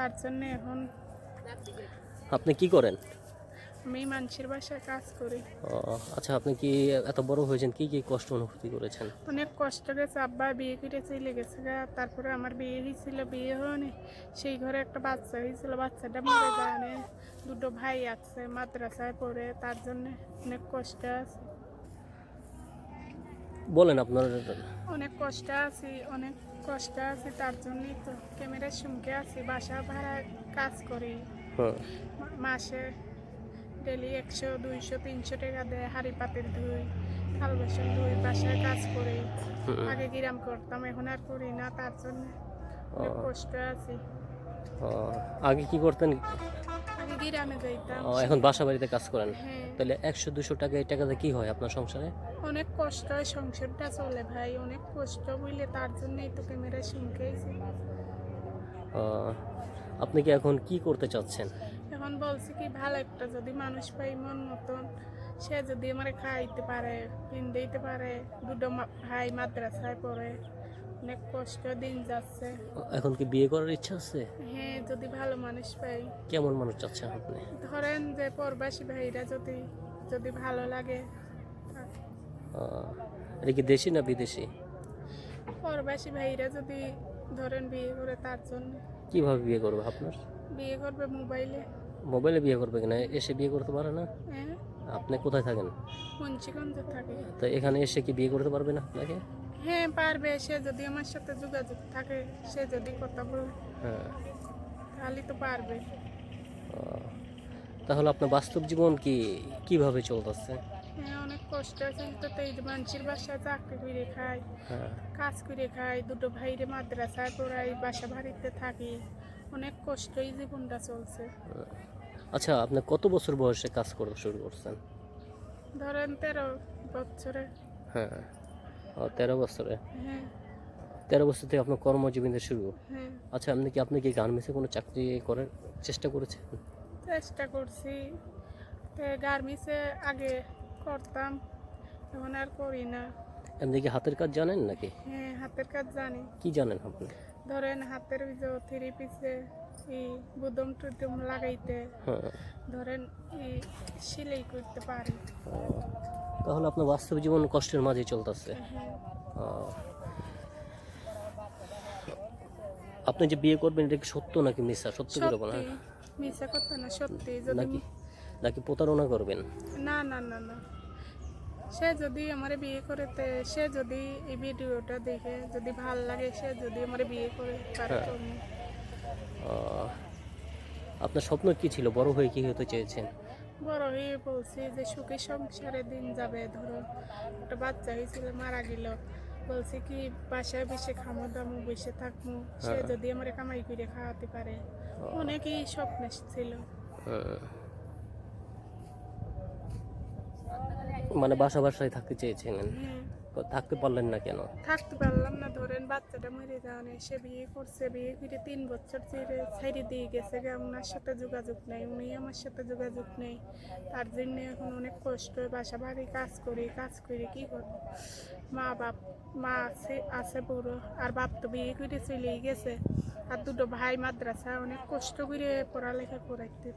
তার জন্য এখন আপনি কি করেন? আমি মানুষের বাসায় কাজ করি। ও, আচ্ছা আপনি কি এত বড় হয়েছেন? কি কি কষ্ট অনুভূতি করেছেন? অনেক কষ্ট গেছে আব্বা বিয়ে করে চলে গেছে গা। তারপরে আমার বিয়ে হয়েছিল বিয়ে হয়নি। সেই ঘরে একটা বাচ্চা হয়েছিল বাচ্চাটা মরে যায় দুটো ভাই আছে মাদ্রাসায় পড়ে তার জন্য অনেক কষ্ট আছে। বলেন আপনার অনেক কষ্ট আছি অনেক কষ্ট আছি তার জন্যই তো ক্যামেরার সুমকে আছি বাসা ভাড়া কাজ করি। হ্যাঁ। মাসে ডেলি একশো দুইশো তিনশো টাকা দেয় হাড়ি পাতিল ধুই থাল বাসন ধুই বাসায় কাজ করি। আগে গিরাম করতাম এখন আর করি না তার জন্য অনেক কষ্ট আছি। আগে কি করতেন? আগে গিরামে যাইতাম। এখন বাসা বাড়িতে কাজ করেন। হ্যাঁ। তাহলে একশো দুশো টাকা এই টাকাতে কি হয় আপনার সংসারে? অনেক কষ্ট হয় সংসারটা চলে ভাই অনেক কষ্ট বুঝলে তার জন্যই তো ক্যামেরা শুনকেছি আপনি কি এখন কি করতে চাচ্ছেন? এখন বলছি কি ভালো একটা যদি মানুষ পাই মন মতন সে যদি আমার খাইতে পারে দিতে পারে দুটো ভাই মাদ্রাসায় পড়ে অনেক কষ্ট দিন যাচ্ছে। এখন কি বিয়ে করার ইচ্ছা আছে? হ্যাঁ যদি ভালো মানুষ পাই। কেমন মানুষ চাচ্ছেন আপনি? ধরেন যে পরবাসী ভাইরা যদি যদি ভালো লাগে এটা কি দেশি না বিদেশি? প্রবাসী ভাইরা যদি ধরেন বিয়ে করে তার জন্য। কীভাবে বিয়ে করবে আপনার? বিয়ে করবে মোবাইলে। মোবাইলে বিয়ে করবে কিনা? এসে বিয়ে করতে পারে না? হ্যাঁ। আপনি কোথায় থাকেন? মুন্সিগঞ্জে থাকে। তো এখানে এসে কি বিয়ে করতে পারবে না আপনাকে? হ্যাঁ পারবে। সে যদি আমার সাথে যোগাযোগ থাকে সে যদি কথা বলে হ্যাঁ। তাহলে তো পারবে। তাহলে আপনার বাস্তব জীবন কি কীভাবে চলতেছে? হ্যাঁ অনেক কষ্ট আছে। তো এই মানুষের বাসায় চাকরি করে খাই হ্যাঁ। কাজ করে খাই দুটো ভাইরে মাদ্রাসায় পড়াই বাসা বাড়িতে থাকি। অনেক কষ্টই জীবনটা চলছে। আচ্ছা আপনি কত বছর বয়সে কাজ করা শুরু করছেন? ধরেন তেরো বছরে। হ্যাঁ। তেরো বছরে? হ্যাঁ। তেরো বছর থেকে আপনার কর্মজীবনের শুরু? হ্যাঁ। আচ্ছা আপনি কি আপনি কি গার্মেন্টসে কোনো চাকরি করার চেষ্টা করেছেন? চেষ্টা করছি। গার্মেন্টসে আগে করতাম। এখন আর করি না। আপনি কি হাতের কাজ জানেন নাকি? হ্যাঁ হাতের কাজ জানি। কি জানেন আপনি? ধরেন হাতের যে থ্রি পিসে এই বুদম টুদম লাগাইতে হ্যাঁ। ধরেন এই সেলাই করতে পারি। তাহলে আপনার বাস্তব জীবন কষ্টের মাঝে চলতেছে। হ্যাঁ। আপনি যে বিয়ে করবেন এটা কি সত্য নাকি মিথ্যা? সত্য করে বলেন মিশা কথা না সত্যি। যদি নাকি প্রতারণা করবেন? না না না না। সে যদি আমার বিয়ে করেতে সে যদি এই ভিডিওটা দেখে যদি ভালো লাগে সে যদি আমার বিয়ে করে হ্যাঁ। আপনার স্বপ্ন কি ছিল? বড় হয়ে কি হতে চেয়েছেন? বড় হয়ে বলছি যে সুখী সংসারে দিন যাবে। ধরো একটা বাচ্চা হয়েছিল মারা গেল। বলছি কি বাসায় বসে খামো দামো বসে থাকব সে হ্যাঁ। যদি আমার কামাই করে খাওয়াতে পারে। অনেকই স্বপ্ন ছিল। মানে বাসা বাসায় থাকতে চেয়েছিলেন। থাকতে পারলেন না কেন? থাকতে পারলাম না ধরেন বাচ্চাটা মরে যাওয়ানে সে বিয়ে করছে বিয়ে করে তিন বছর ছেড়ে ছেড়ে দিয়ে গেছে গে ওনার সাথে যোগাযোগ নেই উনি আমার সাথে যোগাযোগ নেই। তার জন্য এখন অনেক কষ্ট বাসা বাড়ি কাজ করি কাজ করে কি করব? মা বাপ মা আছে আছে বুড়ো আর বাপ তো বিয়ে করে চলেই গেছে। আর দুটো ভাই মাদ্রাসা অনেক কষ্ট করে পড়ালেখা করাইতে।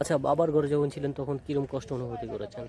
আচ্ছা বাবার ঘরে যখন ছিলেন তখন কিরম কষ্ট অনুভূতি করেছেন?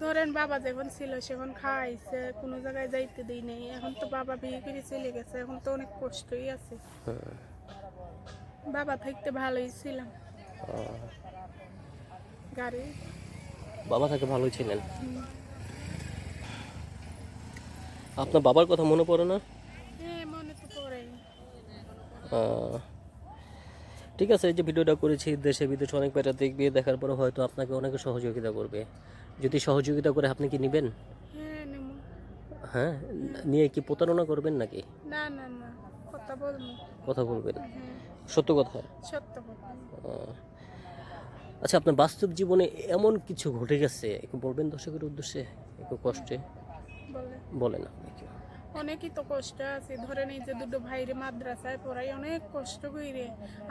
ধরেন বাবা যখন ছিল সেখন খাওয়াইছে কোনো জায়গায় যাইতে দিই নেই। এখন তো বাবা বিয়ে করে চলে গেছে এখন তো অনেক কষ্টই আছে। বাবা থাকতে ভালোই ছিলাম। গাড়ি। বাবা থাকে ভালোই ছিলেন? আপনার বাবার কথা মনে পড়ে না? হ্যাঁ মনে তো আহ, ঠিক আছে এই যে ভিডিওটা করেছি দেশে বিদেশে অনেক বেটা দেখবে দেখার পরে হয়তো আপনাকে অনেকে সহযোগিতা করবে। যদি সহযোগিতা করে আপনি কি নেবেন? হ্যাঁ হ্যাঁ নিয়ে কি প্রতারণা করবেন নাকি? না না না কথা বলব। কথা বলবেন? হ্যাঁ। সত্য কথা? সত্য কথা। আচ্ছা আপনার বাস্তব জীবনে এমন কিছু ঘটে গেছে একটু বলবেন দর্শকের উদ্দেশ্যে একটু কষ্টে? বলে বলেন আপনি। অনেকই তো কষ্ট আছে। ধরেন এই যে দুটো ভাইরে মাদ্রাসায় পড়াই অনেক কষ্ট কইরে।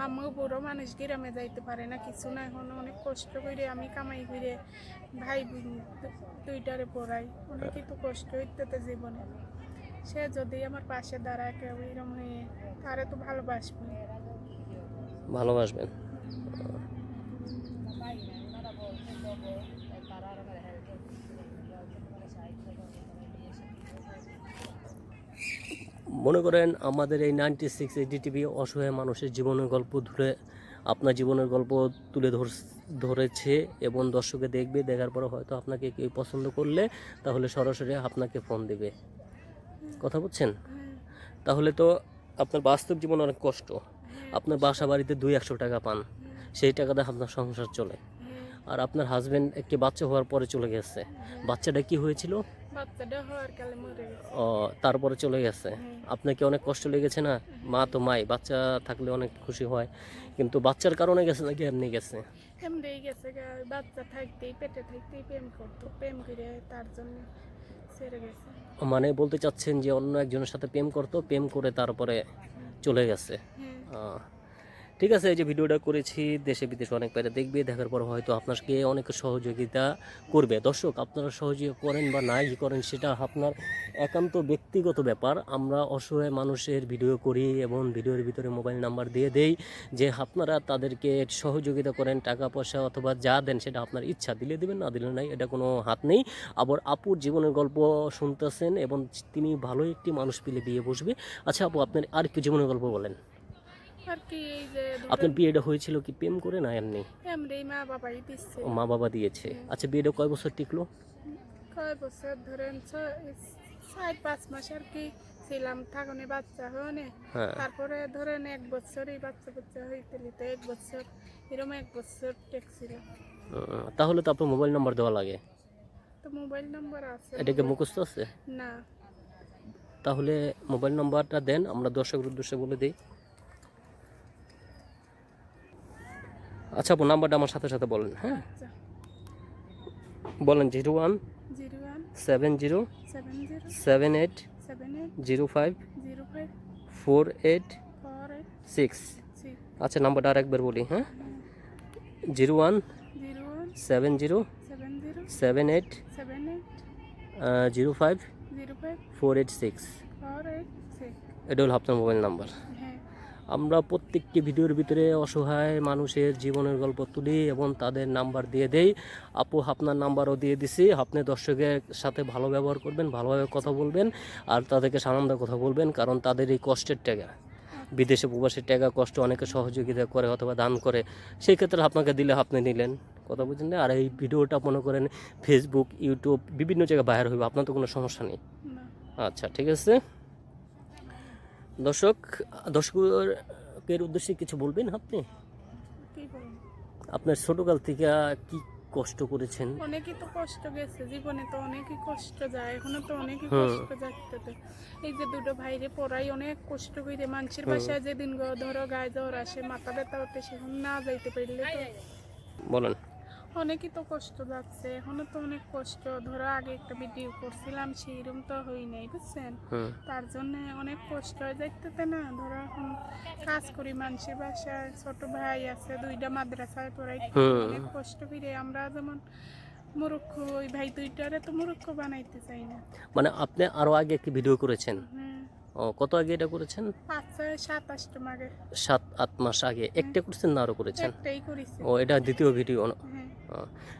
আমিও বুড়ো মানুষ গ্রামে যাইতে পারে না, কিছু না, এখন অনেক কষ্ট কইরে আমি কামাই কইরে ভাই দুইটারে পড়াই। অনেকই তো কষ্ট হইতে জীবনে। সে যদি আমার পাশে দাঁড়ায় কেউ এরম হয়ে, তারে তো ভালোবাসবো। ভালোবাসবেন। মনে করেন আমাদের এই নাইনটি সিক্স এইচডি টিভি অসহায় মানুষের জীবনের গল্প ধরে আপনার জীবনের গল্প তুলে ধর, ধরেছে এবং দর্শকে দেখবে, দেখার পরে হয়তো আপনাকে কেউ পছন্দ করলে তাহলে সরাসরি আপনাকে ফোন দেবে। কথা বলছেন? তাহলে তো আপনার বাস্তব জীবন অনেক কষ্ট। আপনার বাসা বাড়িতে দুই একশো টাকা পান, সেই টাকা টাকাতে আপনার সংসার চলে। আর আপনার হাজব্যান্ড একটি বাচ্চা হওয়ার পরে চলে গেছে। বাচ্চাটা কি হয়েছিল? ও, তারপরে চলে গেছে। আপনাকে অনেক কষ্ট লেগেছে না? মা তো মাই বাচ্চা থাকলে অনেক খুশি হয়। কিন্তু বাচ্চার কারণে গেছে নাকি এমনি গেছে? এমনি গেছে বাচ্চা থাকতেই পেটে থাকতেই প্রেম করতো প্রেম করে তার জন্য মানে বলতে চাচ্ছেন যে অন্য একজনের সাথে প্রেম করতো প্রেম করে তারপরে চলে গেছে। হ্যাঁ। ঠিক আছে, এই যে ভিডিওটা করেছি, দেশে বিদেশে অনেক বাইরে দেখবে, দেখার পর হয়তো আপনাকে অনেক সহযোগিতা করবে। দর্শক, আপনারা সহযোগিতা করেন বা নাই করেন, সেটা আপনার একান্ত ব্যক্তিগত ব্যাপার। আমরা অসহায় মানুষের ভিডিও করি এবং ভিডিওর ভিতরে মোবাইল নাম্বার দিয়ে দেই যে আপনারা তাদেরকে সহযোগিতা করেন, টাকা পয়সা অথবা যা দেন সেটা আপনার ইচ্ছা। দিলে দেবেন, না দিলে নাই, এটা কোনো হাত নেই। আবার আপুর জীবনের গল্প শুনতেছেন এবং তিনি ভালো একটি মানুষ পেলে বিয়ে বসবে। আচ্ছা আপু, আপনার আর একটু জীবনের গল্প বলেন। আর কি এই যে আপনার বিয়েটা হয়েছিল কি প্রেম করে না এমনি? এমনি মা বাবাই দিচ্ছে। ও মা বাবা দিয়েছে। আচ্ছা বিয়েটা কয় বছর টিকলো? কয় বছর ধরেন চার পাঁচ মাস আর কি ছিলাম থাকুনে বাচ্চা হনে হ্যাঁ। তারপরে ধরেন এক বছরই বাচ্চা বাচ্চা হইতে নিতে এক বছর এরকম এক বছর টেকছিল। তাহলে তো আপনার মোবাইল নাম্বার দেওয়া লাগে। তো মোবাইল নাম্বার আছে। এটাকে মুখস্থ আছে? না। তাহলে মোবাইল নাম্বারটা দেন আমরা দর্শকের উদ্দেশ্যে বলে দিই। আচ্ছা আপু নাম্বারটা আমার সাথে সাথে বলেন হ্যাঁ? আচ্ছা। বলেন zero one seven zero seven eight zero five four eight six. আচ্ছা নাম্বারটা আরেকবার বলি হ্যাঁ? Zero one seven zero seven eight zero five four eight six. এটা হলো আপনার মোবাইল নাম্বার। আমরা প্রত্যেকটি ভিডিওর ভিতরে অসহায় মানুষের জীবনের গল্প তুলি এবং তাদের নাম্বার দিয়ে দেই। আপু আপনার নাম্বারও দিয়ে দিছি। আপনি দর্শকের সাথে ভালো ব্যবহার করবেন ভালোভাবে কথা বলবেন আর তাদেরকে সানন্দ কথা বলবেন কারণ তাদের এই কষ্টের টাকা বিদেশে প্রবাসের টাকা কষ্ট অনেকে সহযোগিতা করে অথবা দান করে। সেই ক্ষেত্রে আপনাকে দিলে আপনি নিলেন। কথা বুঝলেন? আর এই ভিডিওটা মনে করেন ফেসবুক ইউটিউব বিভিন্ন জায়গায় বাইর হইবে। আপনার তো কোনো সমস্যা নেই। আচ্ছা ঠিক আছে? দর্শক দর্শকের উদ্দেশ্যে কিছু বলবেন আপনি? আপনার ছোটকাল থেকে কি কষ্ট করেছেন? অনেকই তো কষ্ট গেছে জীবনে তো অনেকই কষ্ট যায় এখনও তো অনেকই কষ্ট যাচ্ছে এই যে দুটো ভাইরে পড়াই অনেক কষ্ট করে মানুষের বাসায় যেদিন গ- ধরো গায়ে জ্বর আসে মাথা ব্যথা হতে সেখন না যাইতে পারলে তো বলেন। অনেকই তো কষ্ট যাচ্ছে এখনও তো অনেক কষ্ট। ধরো আগে একটা ভিডিও করছিলাম সেইরকম তো হই নাই বুঝছেন? তার জন্য অনেক কষ্ট হয়ে। যাইতেতে না ধরো এখন কাজ করি মানুষের বাসায় ছোট ভাই আছে দুইটা মাদ্রাসায় পড়াই অনেক কষ্ট করে আমরা যেমন মুরুক্ষ ওই ভাই দুইটারে তো মুরুক্ষ বানাইতে চাই না। মানে আপনি আরও আগে একটি ভিডিও করেছেন? ও কত আগে এটা করেছেন? সাত আট মাস আগে। একটা করছেন না আরও করেছেন? ও এটা দ্বিতীয় ভিডিও হ্যাঁ।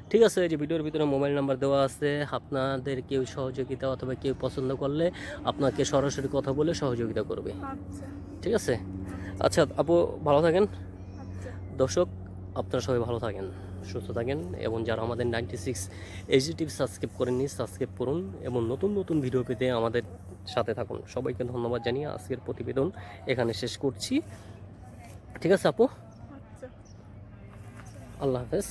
ঠিক আছে এই যে ভিডিওর ভিতরে মোবাইল নাম্বার দেওয়া আছে আপনাদের কেউ সহযোগিতা অথবা কেউ পছন্দ করলে আপনাকে সরাসরি কথা বলে সহযোগিতা করবে। আচ্ছা। ঠিক আছে? আচ্ছা আপু ভালো থাকেন। আচ্ছা। দর্শক আপনারা সবাই ভালো থাকেন সুস্থ থাকেন এবং যারা আমাদের নাইনটি সিক্স এইচডিটিভ সাবস্ক্রাইব করেননি সাবস্ক্রাইব করুন এবং নতুন নতুন ভিডিও পেতে আমাদের সাথে থাকুন। সবাইকে ধন্যবাদ জানিয়ে আজকের প্রতিবেদন এখানে শেষ করছি। ঠিক আছে আপু? আচ্ছা। আল্লাহ হাফেজ।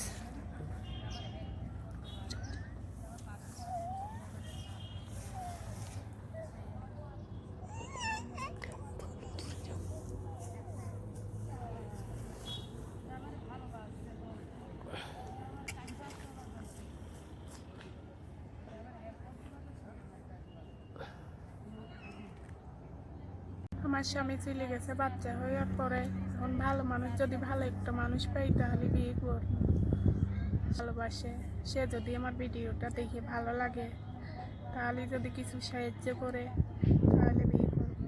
আমার স্বামী চলে গেছে, বাচ্চা হওয়ার পরে এখন ভালো মানুষ, যদি ভালো একটা মানুষ পাই তাহলে বিয়ে করব। ভালোবাসে। সে যদি আমার ভিডিওটা দেখে ভালো লাগে, তাহলে যদি কিছু সাহায্য করে, তাহলে বিয়ে করব।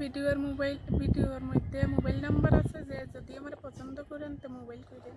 ভিডিওর মোবাইল, ভিডিওর মধ্যে মোবাইল নাম্বার আছে, যে যদি আমার পছন্দ করেন তো মোবাইল করে